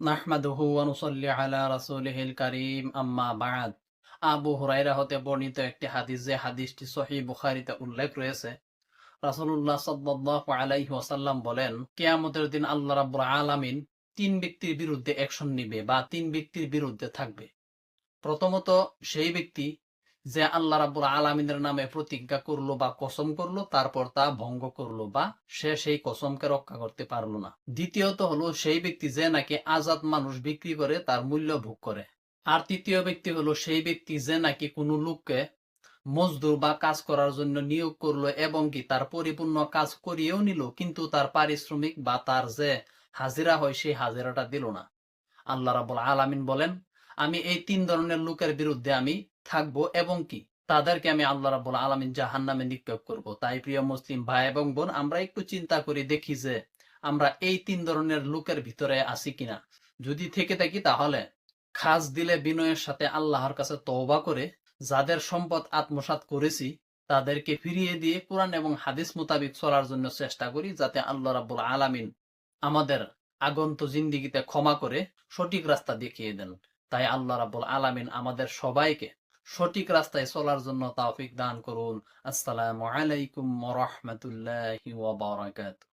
নাহমাদুহু অনুসল্লি নুসাল্লি আলা আম্মা বা'দ। আবু হুরাইরা হতে বর্ণিত একটি হাদিস যে হাদিসটি সহি বুখারিতে উল্লেখ রয়েছে। রাসূলুল্লাহ সাল্লাল্লাহু আলাইহি ওয়াসাল্লাম বলেন, কিয়ামতের দিন আল্লাহ রাব্বুল আলামিন তিন ব্যক্তির বিরুদ্ধে অ্যাকশন নিবে বা তিন ব্যক্তির বিরুদ্ধে থাকবে। প্রথমত, সেই ব্যক্তি যে আল্লাহ রাব্বুল আলামিনের নামে প্রতিজ্ঞা করল বা কসম করল, তারপর তা ভঙ্গ করল বা সে সেই কসমকে রক্ষা করতে পারল না। দ্বিতীয়ত হলো, সেই ব্যক্তি যে নাকি আজাদ মানুষ বিক্রি করে, তার মূল্য ভোগ করে। আর তৃতীয় ব্যক্তি হলো, সেই ব্যক্তি যে নাকি কোনো লোককে মজদুর বা কাজ করার জন্য নিয়োগ করল এবং কি তার পরিপূর্ণ কাজ করিয়েও নিল, কিন্তু তার পারিশ্রমিক বা তার যে হাজিরা হয়, সেই হাজিরাটা দিল না। আল্লাহ রাবুল আলামিন বলেন, আমি এই তিন ধরনের লোকের বিরুদ্ধে আমি থাকব এবং কি? তাদেরকে আমি আল্লাহ রাবুল আলামিন জাহান নামে নিক্ষেপ করব। তাই প্রিয় মুসলিম ভাই এবং বোন, আমরা একটু চিন্তা করে দেখি যে আমরা এই তিন ধরনের লোকের ভিতরে আছি কিনা। যদি থেকে থাকি তাহলে খাস দিলে বিনয়ের সাথে আল্লাহর কাছে তওবা করে, যাদের সম্পদ আত্মসাৎ করেছি, তাদেরকে ফিরিয়ে দিয়ে কোরআন এবং হাদিস মোতাবিক চলার জন্য চেষ্টা করি, যাতে আল্লাহ রাব্বুল আলামিন আমাদের আগন্ত জিন্দিগিতে ক্ষমা করে সঠিক রাস্তা দেখিয়ে দেন। তাই আল্লাহ রাব্বুল আলামিন আমাদের সবাইকে সঠিক রাস্তায় চলার জন্য তাফিক দান করুন। আসসালামু আলাইকুম ওয়া বারাকাতুহু।